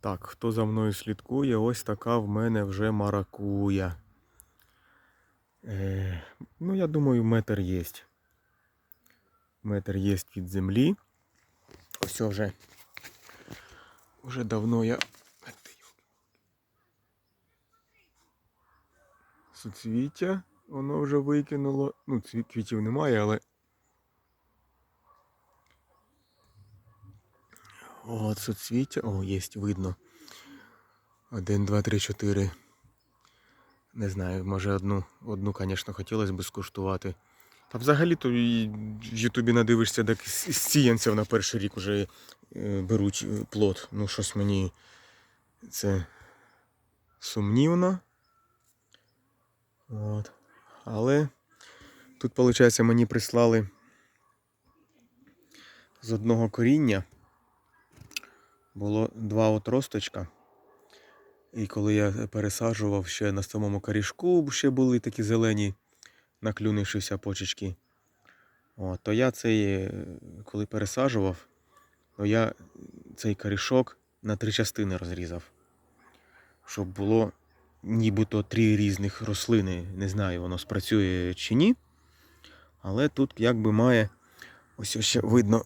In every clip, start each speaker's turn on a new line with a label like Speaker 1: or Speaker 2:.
Speaker 1: Так, хто за мною слідкує, ось така в мене вже маракуя. Е, ну, я думаю, метр є. Метр є від землі. Ось вже. Вже давно я. Суцвіття, воно вже викинуло. Ну, квітів немає, але. От суцвіття. О, є, видно. Один, два, три, чотири. Не знаю, може одну, одну, звісно, хотілося б скуштувати. Та взагалі-то і в Ютубі надивишся, так з сіянців на перший рік уже е, беруть е, плод. Ну, щось мені це сумнівно. От. Але тут, виходить, мені прислали з одного коріння було два отросточка. І коли я пересаджував ще на самому корішку, ще були такі зелені наклюнившися почечки. От, то я цей, е, коли пересаджував, то я цей корішок на три частини розрізав. Щоб було нібито три різних рослини. Не знаю, воно спрацює чи ні. Але тут якби має. Ось ще видно.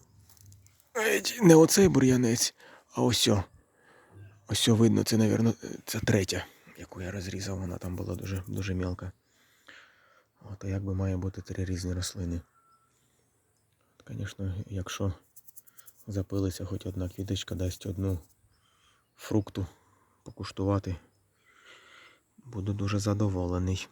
Speaker 1: Не оцей бур'янець, а ось. Ось видно, це, мабуть, це третя, яку я розрізав, вона там була дуже, дуже мелка. От, а якби має бути три різні рослини. Звісно, якщо запилиться хоч одна квіточка, дасть одну фрукту покуштувати, буду дуже задоволений.